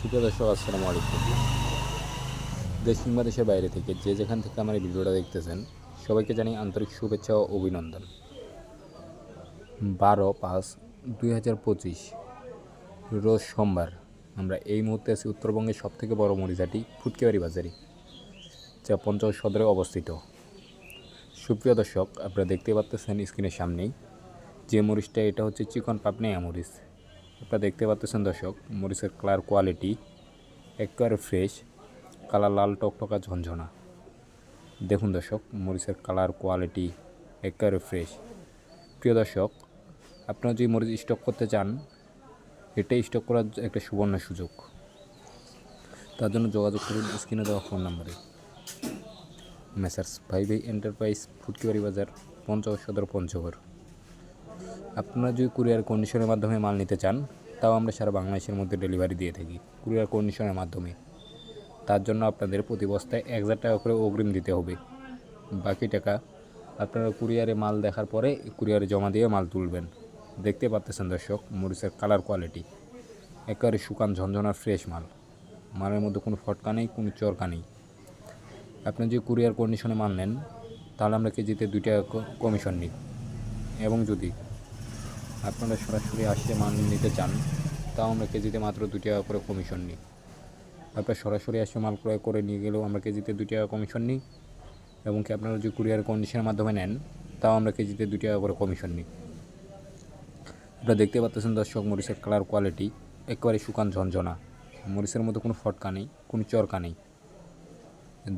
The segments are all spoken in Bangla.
সুপ্রিয় দর্শক, আসসালামু আলাইকুম। দেশ কিংবা দেশের বাইরে থেকে যে যেখান থেকে আমার এই ভিডিওটা দেখতেছেন, সবাইকে জানাই আন্তরিক শুভেচ্ছা ও অভিনন্দন। বারো পাঁচ দুই হাজার পঁচিশ, রোজ সোমবার, আমরা এই মুহূর্তে আছি উত্তরবঙ্গের সবথেকে বড় মরিচাটি ফুটকিবাড়ি বাজারে, যা পঞ্চগড় সদরে অবস্থিত। সুপ্রিয় দর্শক, আপনারা দেখতে পাচ্ছেন স্ক্রিনের সামনেই যে মরিচটা, এটা হচ্ছে চিকন পাপনিয়া মরিচ আপনারা দেখতে পাচ্ছেন দর্শক, মরিচের কালার কোয়ালিটি একেবারে ফ্রেশ কালার লাল টকটকা ঝনঝনা। দেখুন দর্শক, মরিচের কালার কোয়ালিটি একেবারে ফ্রেশ প্রিয় দর্শক, আপনারা যদি মরিচ স্টক করতে চান এটাই স্টক করার একটা সুবর্ণ সুযোগ। তার জন্য যোগাযোগ করুন স্ক্রিনে দেওয়া ফোন নাম্বারে মেসার্স ভাই ভাই এন্টারপ্রাইজ ফুটকিবাড়ি বাজার পঞ্চগড় সদর পঞ্চগড়। আপনারা যদি কুরিয়ার কন্ডিশনের মাধ্যমে মাল নিতে চান, তাও আমরা সারা বাংলাদেশের মধ্যে ডেলিভারি দিয়ে থাকি কুরিয়ার কন্ডিশনের মাধ্যমে। তার জন্য আপনাদের প্রতি বস্তায় এক হাজার টাকা করে অগ্রিম দিতে হবে। বাকি টাকা আপনারা কুরিয়ারে মাল দেখার পরে কুরিয়ারে জমা দিয়ে মাল তুলবেন। দেখতে পাচ্ছেন দর্শক, মরিচের কালার কোয়ালিটি একেবারে শুকান, ঝনঝনার ফ্রেশ মাল। মালের মধ্যে কোনো ফটকা নেই, কোনো চরকা নেই। আপনি যদি কুরিয়ার কন্ডিশনে মাল নেন, তাহলে আমরা কেজিতে দুই টাকা কমিশন নিই। এবং যদি আপনারা সরাসরি আসে মাল নিতে চান, তাও আমরা কেজিতে মাত্র দু টাকা করে কমিশন নিই। আপনারা সরাসরি আসে মাল ক্রয় করে নিয়ে গেলেও আমরা কেজিতে দু টাকা কমিশন নিই, এবং কি আপনারা যদি কুরিয়ার কন্ডিশনের মাধ্যমে নেন, তাও আমরা কেজিতে দু টাকা করে কমিশন নিই। আপনারা দেখতে পাচ্ছেন দর্শক, মরিচের কালার কোয়ালিটি একেবারে শুকান ঝনঝনা। মরিচের মধ্যে কোনো ফটকা নেই, কোনো চরকা নেই।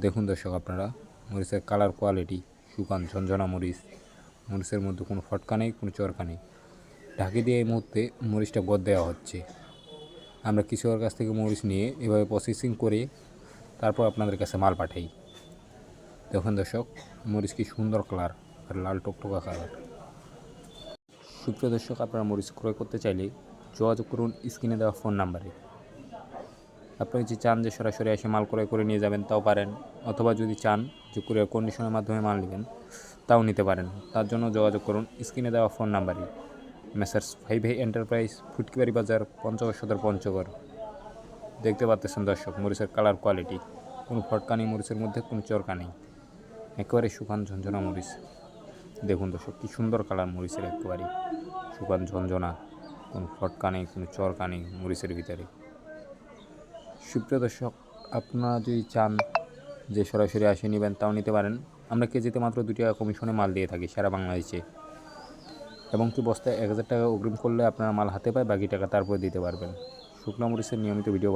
দেখুন দর্শক আপনারা, মরিচের কালার কোয়ালিটি শুকান ঝনঝনা মরিচ। মরিচের মধ্যে কোনো ফটকা নেই, কোনো চরকা নেই। ঢাকি দিয়ে এই মুহূর্তে মরিচটা গদ দেওয়া হচ্ছে। আমরা কৃষকের কাছ থেকে মরিচ নিয়ে এভাবে প্রসেসিং করে তারপর আপনাদের কাছে মাল পাঠাই। দেখুন দর্শক, মরিচ কি সুন্দর কালার আর লাল টকটকা কালার সুপ্রিয় দর্শক, আপনারা মরিচ ক্রয় করতে চাইলে যোগাযোগ করুন স্ক্রিনে দেওয়া ফোন নাম্বারে আপনি যদি চান যে সরাসরি এসে মাল ক্রয় করে নিয়ে যাবেন, তাও পারেন। অথবা যদি চান যে কুরিয়ার কন্ডিশনের মাধ্যমে মাল নেবেন, তাও নিতে পারেন। তার জন্য যোগাযোগ করুন স্ক্রিনে দেওয়া ফোন নাম্বারই মেসার্স ভাই ভাই এন্টারপ্রাইজ, ফুটকিবাড়ি বাজার, পঞ্চগড় সদর, পঞ্চগড়। দেখতে পাচ্ছেন দর্শক, মরিচের কালার কোয়ালিটি। কোনো ফটকা নেই মরিচের মধ্যে, কোনো চরকা নেই। একেবারে শুকান ঝঞ্ঝনা মরিচ। দেখুন দর্শক, কী সুন্দর কালার মরিচের একেবারে। শুকান ঝঞ্ঝনা কোনো ফটকা নেই, কোনো চরকা নেই মরিচের ভিতরে। সুপ্রিয় দর্শক, আপনারা যদি চান যে সরাসরি আসে নেবেন, তাও নিতে পারেন। আমরা কেজিতে মাত্র দু টাকা কমিশনে মাল দিয়ে থাকি, সারা বাংলাদেশে। এবং কি বস্তায় এক হাজার টাকা অগ্রিম করলে আপনারা মাল হাতে পায় বাকি টাকা তারপরে দিতে পারবেন। শুকনো মরিচের নিয়মিত ভিডিও